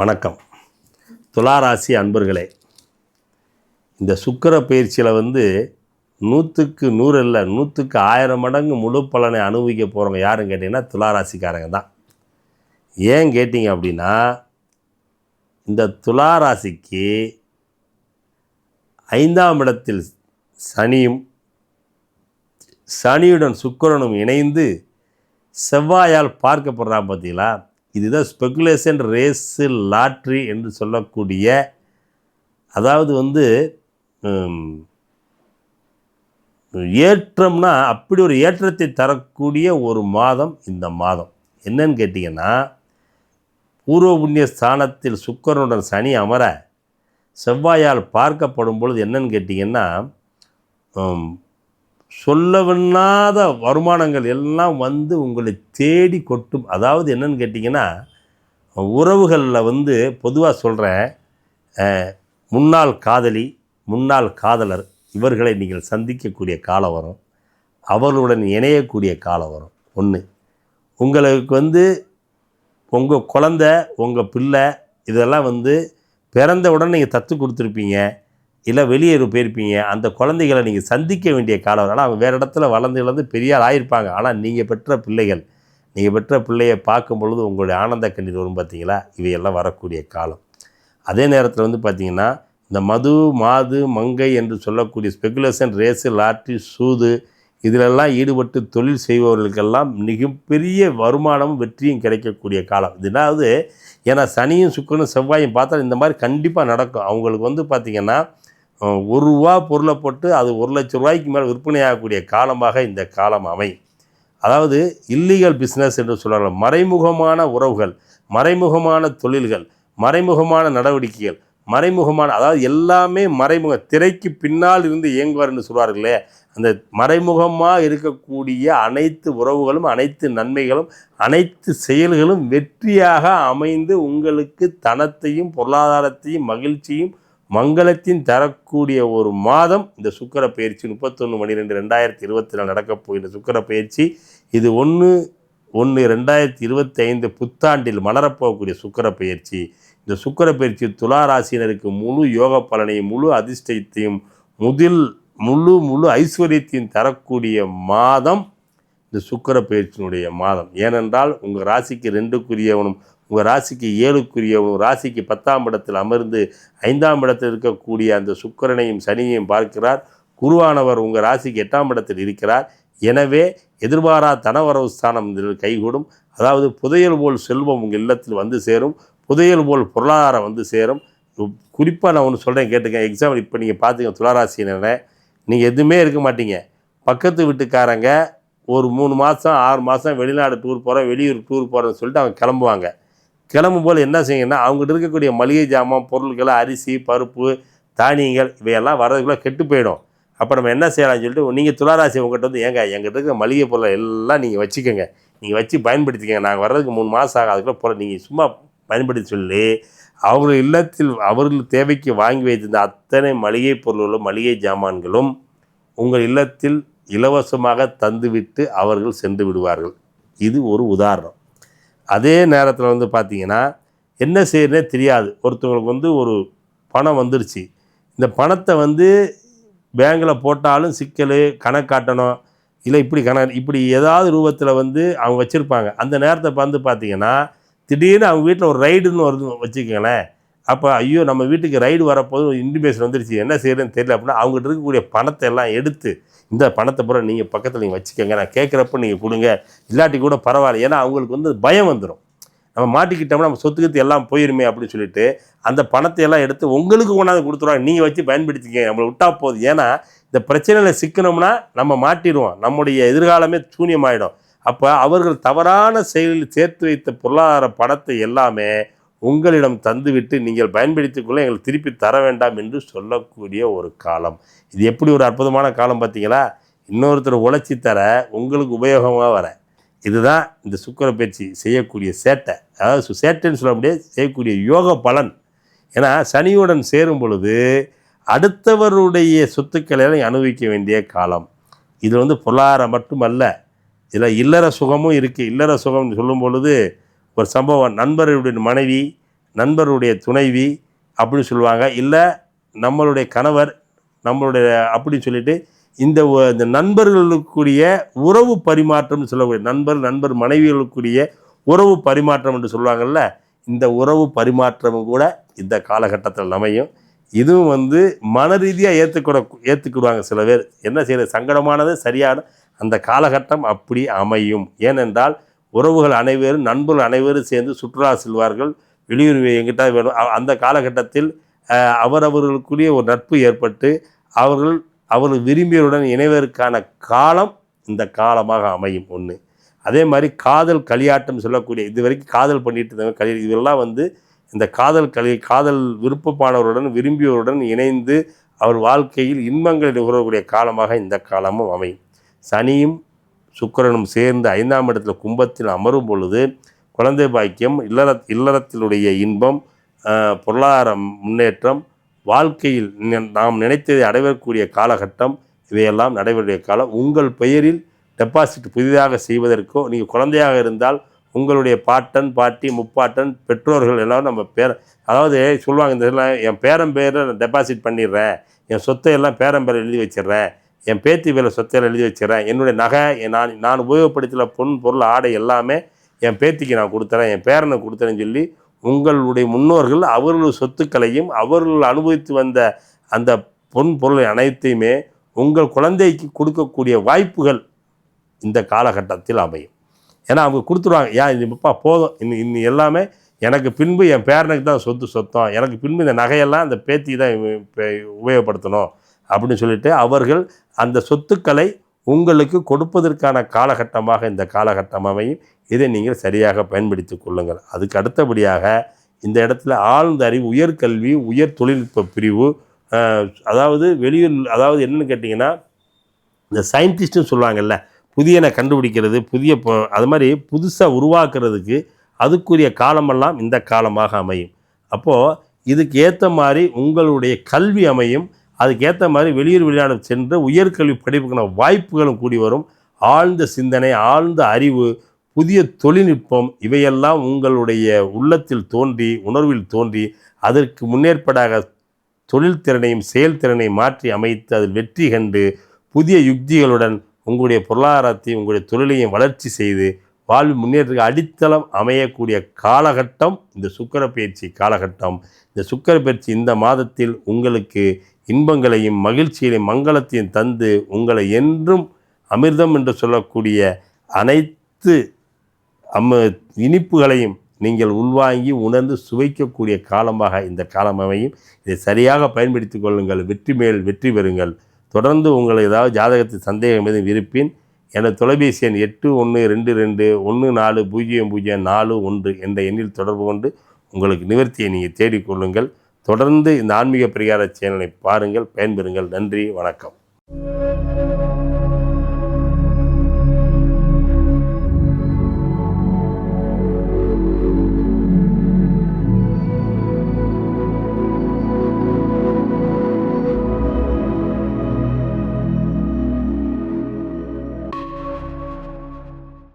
வணக்கம். துளாராசி அன்பர்களே இந்த சுக்கிர பயிற்சியில் வந்து நூற்றுக்கு நூறு இல்லை நூற்றுக்கு ஆயிரம் மடங்கு முழு பலனை அனுபவிக்க போகிறவங்க யாருன்னு கேட்டிங்கன்னா துளாராசிக்காரங்க தான். ஏன் கேட்டிங்க அப்படின்னா இந்த துளாராசிக்கு ஐந்தாம் இடத்தில் சனியும் சனியுடன் சுக்கிரனும் இணைந்து செவ்வாயால் பார்க்கப்படுறான் பார்த்தீங்களா இதுதான் ஸ்பெகுலேஷன் ரேஸு லாட்ரி என்று சொல்லக்கூடிய அதாவது வந்து ஏற்றம்னா அப்படி ஒரு ஏற்றத்தை தரக்கூடிய ஒரு மாதம் இந்த மாதம். என்னன்னு கேட்டிங்கன்னா பூர்வ புண்ணிய ஸ்தானத்தில் சுக்கரனுடன் சனி அமர செவ்வாயால் பார்க்கப்படும் பொழுது என்னன்னு கேட்டிங்கன்னா சொல்லவண்ணாத வருமானங்கள் எல்லாம் வந்து உங்களை தேடி கொட்டும். அதாவது என்னன்னு கேட்டிங்கன்னா உறவுகளில் வந்து பொதுவாக சொல்கிறேன் முன்னாள் காதலி முன்னாள் காதலர் இவர்களை நீங்கள் சந்திக்கக்கூடிய காலம் வரும். அவர்களுடன் இணையக்கூடிய காலம் வரும். ஒன்று உங்களுக்கு வந்து உங்கள் குழந்த உங்கள் பிள்ளை இதெல்லாம் வந்து பிறந்த உடனே நீங்கள் தத்து கொடுத்துருப்பீங்க. இல்லை வெளியே போயிருப்பீங்க. அந்த குழந்தைகளை நீங்கள் சந்திக்க வேண்டிய காலம் ஆனால் அவங்க வேறு இடத்துல வளர்ந்து வளர்ந்து பெரியார் ஆயிருப்பாங்க. ஆனால் நீங்கள் பெற்ற பிள்ளைகள் நீங்கள் பெற்ற பிள்ளையை பார்க்கும் பொழுது உங்களுடைய ஆனந்த கண்ணீர் வரும் பார்த்தீங்களா இவையெல்லாம் வரக்கூடிய காலம். அதே நேரத்தில் வந்து பார்த்திங்கன்னா இந்த மது மாது மங்கை என்று சொல்லக்கூடிய ஸ்பெகுலேஷன் ரேஸு லாட்ரி சூது இதிலெல்லாம் ஈடுபட்டு தொழில் செய்பவர்களுக்கெல்லாம் மிகப்பெரிய வருமானமும் வெற்றியும் கிடைக்கக்கூடிய காலம். இதனாவது ஏன்னா சனியும் சுக்கரனும் செவ்வாயும் பார்த்தா இந்த மாதிரி கண்டிப்பாக நடக்கும். அவங்களுக்கு வந்து பார்த்திங்கன்னா ஒரு ரூபா பொருளை போட்டு அது ஒரு லட்ச ரூபாய்க்கு மேலே விற்பனை ஆகக்கூடிய காலமாக இந்த காலம் அமையும் அதாவது இல்லீகல் பிஸ்னஸ் என்று சொல்கிறார்கள் மறைமுகமான உறவுகள் மறைமுகமான தொழில்கள் மறைமுகமான நடவடிக்கைகள் மறைமுகமான அதாவது எல்லாமே மறைமுக திரைக்கு பின்னால் இருந்து இயங்குவார்னு சொல்வார்களே அந்த மறைமுகமாக இருக்கக்கூடிய அனைத்து உறவுகளும் அனைத்து நன்மைகளும் அனைத்து செயல்களும் வெற்றியாக அமைந்து உங்களுக்கு தனத்தையும் பொருளாதாரத்தையும் மகிழ்ச்சியும் மங்களத்தின் தரக்கூடிய ஒரு மாதம் இந்த சுக்கர பயிற்சி முப்பத்தொன்று மணி ரெண்டு ரெண்டாயிரத்தி இருபத்தி நாலு நடக்கப் போகிற சுக்கர பயிற்சி. இது ஒன்று ஒன்று ரெண்டாயிரத்தி இருபத்தி ஐந்து புத்தாண்டில் மலரப்போகக்கூடிய சுக்கர பயிற்சி. இந்த சுக்கர பயிற்சி துலா ராசியினருக்கு முழு யோக பலனையும் முழு அதிர்ஷ்டத்தையும் முதில் முழு முழு ஐஸ்வர்யத்தையும் தரக்கூடிய மாதம் இந்த சுக்கர பயிற்சியினுடைய மாதம். ஏனென்றால் உங்கள் ராசிக்கு ரெண்டுக்குரியவனும் உங்கள் ராசிக்கு ஏழுக்குரிய ராசிக்கு பத்தாம் இடத்தில் அமர்ந்து ஐந்தாம் இடத்தில் இருக்கக்கூடிய அந்த சுக்கரனையும் சனியையும் பார்க்கிறார். குருவானவர் உங்கள் ராசிக்கு எட்டாம் இடத்தில் இருக்கிறார். எனவே எதிர்பாரா தனவரவு ஸ்தானம் இதில் கைகூடும். அதாவது புதையல் போல் செல்வம் உங்கள் இல்லத்தில் வந்து சேரும். புதையல் போல் பொருளாதாரம் வந்து சேரும். குறிப்பாக நான் ஒன்று சொல்கிறேன் கேட்டுக்க எக்ஸாம்பிள் இப்போ நீங்கள் பார்த்துங்க துளாராசினரை. நீங்கள் எதுவுமே இருக்க மாட்டீங்க. பக்கத்து வீட்டுக்காரங்க ஒரு மூணு மாதம் ஆறு மாதம் வெளிநாடு டூர் போகிறோம் வெளியூர் டூர் போகிறோன்னு சொல்லிட்டு அவங்க கிளம்புவாங்க. கிளம்பும் போல் என்ன செய்யுங்கன்னா அவங்ககிட்ட இருக்கக்கூடிய மளிகை ஜாமான் பொருட்கள் அரிசி பருப்பு தானியங்கள் இவையெல்லாம் வர்றதுக்குள்ளே கெட்டு போயிடும். அப்போ நம்ம என்ன செய்யலாம்னு சொல்லிட்டு நீங்கள் துளாராசி உங்கள்கிட்ட வந்து ஏங்க எங்கிட்ட இருக்க மளிகை பொருளை எல்லாம் நீங்கள் வச்சுக்கோங்க. நீங்கள் வச்சு பயன்படுத்திக்கங்க. நாங்கள் வர்றதுக்கு மூணு மாதம் ஆகும் அதுக்குள்ளே போகிற நீங்கள் சும்மா பயன்படுத்தி சொல்லி அவர்கள் இல்லத்தில் அவர்கள் தேவைக்கு வாங்கி வைத்திருந்த அத்தனை மளிகை பொருள்களும் மளிகை ஜாமான்களும் உங்கள் இல்லத்தில் இலவசமாக தந்துவிட்டு அவர்கள் சென்று விடுவார்கள். இது ஒரு உதாரணம். அதே நேரத்தில் வந்து பார்த்தீங்கன்னா என்ன செய்யறதே தெரியாது. ஒருத்தவங்களுக்கு வந்து ஒரு பணம் வந்துருச்சு. இந்த பணத்தை வந்து பேங்கில் போட்டாலும் சிக்கல் கணக்காட்டணும் இல்லை இப்படி கண இப்படி ஏதாவது ரூபத்தில் வந்து அவங்க வச்சுருப்பாங்க. அந்த நேரத்தை வந்து பார்த்திங்கன்னா திடீர்னு அவங்க வீட்டில் ஒரு ரைடுன்னு வருது வச்சுக்கோங்களேன். அப்போ ஐயோ நம்ம வீட்டுக்கு ரைடு வரப்போது இன்டிமேஷன் வந்துருச்சு. என்ன செய்யறதுன்னு தெரியல அப்படின்னா அவங்ககிட்ட இருக்கக்கூடிய பணத்தை எல்லாம் எடுத்து இந்த பணத்தை பூரா நீங்கள் பக்கத்தில் நீங்கள் வச்சுக்கோங்க. நான் கேட்குறப்ப நீங்கள் கொடுங்க. இல்லாட்டி கூட பரவாயில்ல. ஏன்னா அவங்களுக்கு வந்து பயம் வந்துடும் நம்ம மாட்டிக்கிட்டோம்னா நம்ம சொத்துக்கத்து எல்லாம் போயிருமே அப்படின்னு சொல்லிட்டு அந்த பணத்தை எல்லாம் எடுத்து உங்களுக்கு கொண்டாந்து கொடுத்துருவாங்க. நீங்கள் வச்சு பயன்படுத்திக்க நம்மளை விட்டா போதும். ஏன்னா இந்த பிரச்சனையில் சிக்கணும்னா நம்ம மாட்டிடுவோம். நம்முடைய எதிர்காலமே சூன்யமாயிடும். அப்போ அவர்கள் தவறான செயலில் சேர்த்து வைத்த பொருளாதார பணத்தை எல்லாமே உங்களிடம் தந்துவிட்டு நீங்கள் பயன்படுத்திக்கொள்ள எங்களை எங்களுக்கு திருப்பி தர வேண்டாம் என்று சொல்லக்கூடிய ஒரு காலம். இது எப்படி ஒரு அற்புதமான காலம் பார்த்தீங்களா? இன்னொருத்தர் உழைச்சி தர உங்களுக்கு உபயோகமாக வர. இதுதான் இந்த சுக்கிர பயிற்சி செய்யக்கூடிய சேட்டை. அதாவது சேட்டைன்னு சொல்ல முடியாது செய்யக்கூடிய யோக பலன். ஏன்னா சனியுடன் சேரும் பொழுது அடுத்தவருடைய சொத்துக்களை அனுபவிக்க வேண்டிய காலம். இது வந்து பொருளாதாரம் மட்டுமல்ல இதில் இல்லற சுகமும் இருக்குது இல்லற சுகம்னு சொல்லும் பொழுது ஒரு சம்பவம் நண்பருடைய மனைவி நண்பருடைய துணைவி அப்படின்னு சொல்லுவாங்க. இல்லை நம்மளுடைய கணவர் நம்மளுடைய அப்படின்னு சொல்லிட்டு இந்த இந்த நண்பர்களுக்குரிய உறவு பரிமாற்றம்னு சொல்லக்கூடிய நண்பர் நண்பர் மனைவிகளுக்குரிய உறவு பரிமாற்றம் என்று சொல்லுவாங்கல்ல இந்த உறவு பரிமாற்றமும் கூட இந்த காலகட்டத்தில் அமையும். இதுவும் வந்து மன ரீதியாக ஏற்றுக்கூட ஏற்றுக்கிடுவாங்க சில பேர். என்ன செய்யறது? சங்கடமானது சரியான அந்த காலகட்டம் அப்படி அமையும். ஏனென்றால் உறவுகள் அனைவரும் நண்பர்கள் அனைவரும் சேர்ந்து சுற்றுலா செல்வார்கள். வெளியூர் எங்கிட்ட வேணும். அந்த காலகட்டத்தில் அவரவர்களுக்குரிய ஒரு நட்பு ஏற்பட்டு அவர்கள் அவர்கள் விரும்பியருடன் இணைவதற்கான காலம் இந்த காலமாக அமையும் ஒன்று அதே மாதிரி காதல் களியாட்டம் சொல்லக்கூடிய இது வரைக்கும் காதல் பண்ணிட்டு இருந்தவங்க களி இதெல்லாம் வந்து இந்த காதல் களி காதல் விருப்பமானவருடன் விரும்பியவருடன் இணைந்து அவர் வாழ்க்கையில் இன்பங்களை நுகரக்கூடிய காலமாக இந்த காலமும் அமையும். சனியும் சுக்கரனும் சேர்ந்து ஐந்தாம் இடத்துல கும்பத்தில் அமரும் பொழுது குழந்தை பாக்கியம் இல்லற இல்லறத்தினுடைய இன்பம் பொருளாதார முன்னேற்றம் வாழ்க்கையில் நாம் நினைத்ததை அடைவக்கூடிய காலகட்டம் இவையெல்லாம் நடைபெறிய காலம். உங்கள் பெயரில் டெபாசிட் புதிதாக செய்வதற்கோ நீங்கள் குழந்தையாக இருந்தால் உங்களுடைய பாட்டன் பாட்டி முப்பாட்டன் பெற்றோர்கள் எல்லாம் நம்ம பேர அதாவது சொல்லுவாங்க இந்த என் பேரன் பேரில் டெபாசிட் பண்ணிடுறேன். என் சொத்தை எல்லாம் பேரன் எழுதி வச்சிடுறேன். என் பேத்தி பேரில் சொத்தையில் எழுதி வச்சிடுறேன் என்னுடைய நகை நான் நான் உபயோகப்படுத்தின பொன் பொருள் ஆடை எல்லாமே என் பேத்திக்கு நான் கொடுத்துறேன். என் பேரனை கொடுத்துறேன்னு சொல்லி உங்களுடைய முன்னோர்கள் அவர்கள் சொத்துக்களையும் அவர்கள் அனுபவித்து வந்த அந்த பொன் பொருள் அனைத்தையுமே உங்கள் குழந்தைக்கு கொடுக்கக்கூடிய வாய்ப்புகள் இந்த காலகட்டத்தில் அமையும். ஏன்னா அவங்க கொடுத்துருவாங்க. ஏன்? இது இப்பா போதும். இன்னும் இன்னும் எல்லாமே எனக்கு பின்பு என் பேரனுக்கு தான் சொத்து சொத்தம். எனக்கு பின்பு இந்த நகையெல்லாம் அந்த பேத்தி தான் உபயோகப்படுத்தணும். அப்படின்னு சொல்லிட்டு அவர்கள் அந்த சொத்துக்களை உங்களுக்கு கொடுப்பதற்கான காலகட்டமாக இந்த காலகட்டம் அமையும். இதை நீங்கள் சரியாக பயன்படுத்தி கொள்ளுங்கள். அதுக்கு அடுத்தபடியாக இந்த இடத்துல ஆழ்ந்த அறிவு உயர்கல்வி உயர் தொழில்நுட்ப பிரிவு அதாவது வெளியூர் அதாவது என்னென்னு கேட்டிங்கன்னா இந்த சயின்டிஸ்ட்னு சொல்லுவாங்கல்ல புதியன கண்டுபிடிக்கிறது புதிய அது மாதிரி புதுசாக உருவாக்குறதுக்கு அதுக்குரிய காலமெல்லாம் இந்த காலமாக அமையும். அப்போது இதுக்கு ஏற்ற மாதிரி உங்களுடைய கல்வி அமையும். அதுக்கேற்ற மாதிரி வெளியூர் வெளிநாடு சென்று உயர்கல்வி படிப்புக்கான வாய்ப்புகளும் கூடி வரும். ஆழ்ந்த சிந்தனை ஆழ்ந்த அறிவு புதிய தொழில்நுட்பம் இவையெல்லாம் உங்களுடைய உள்ளத்தில் தோன்றி உணர்வில் தோன்றி அதற்கு முன்னேற்பாடாக தொழில் திறனையும் செயல்திறனையும் மாற்றி அமைத்து அதில் வெற்றி கண்டு புதிய யுக்திகளுடன் உங்களுடைய பொருளாதாரத்தையும் உங்களுடைய தொழிலையும் வளர்ச்சி செய்து வாழ்வு முன்னேற்றத்துக்கு அடித்தளம் அமையக்கூடிய காலகட்டம் இந்த சுக்கர பயிற்சி காலகட்டம். இந்த சுக்கர பயிற்சி இந்த மாதத்தில் உங்களுக்கு இன்பங்களையும் மகிழ்ச்சியையும் மங்களத்தையும் தந்து உங்களை என்றும் அமிர்தம் என்று சொல்லக்கூடிய அனைத்து அம்ம இனிப்புகளையும் நீங்கள் உள்வாங்கி உணர்ந்து சுவைக்கக்கூடிய காலமாக இந்த காலம் அமையும். இதை சரியாக பயன்படுத்திக் கொள்ளுங்கள். வெற்றி மேல் வெற்றி பெறுங்கள். தொடர்ந்து உங்களை ஏதாவது ஜாதகத்தில் சந்தேகம் எதுவும் இருப்பின் எனது தொலைபேசி எண் எட்டு ஒன்று ரெண்டு ரெண்டு ஒன்று நாலு பூஜ்ஜியம் பூஜ்ஜியம் நாலு ஒன்று என்ற எண்ணில் தொடர்பு கொண்டு உங்களுக்கு நிவர்த்தியை நீங்கள் தேடிக்கொள்ளுங்கள் தொடர்ந்து இந்த ஆன்மீக பிரியார சேனலை பாருங்கள் பயன்பெறுங்கள். நன்றி வணக்கம்.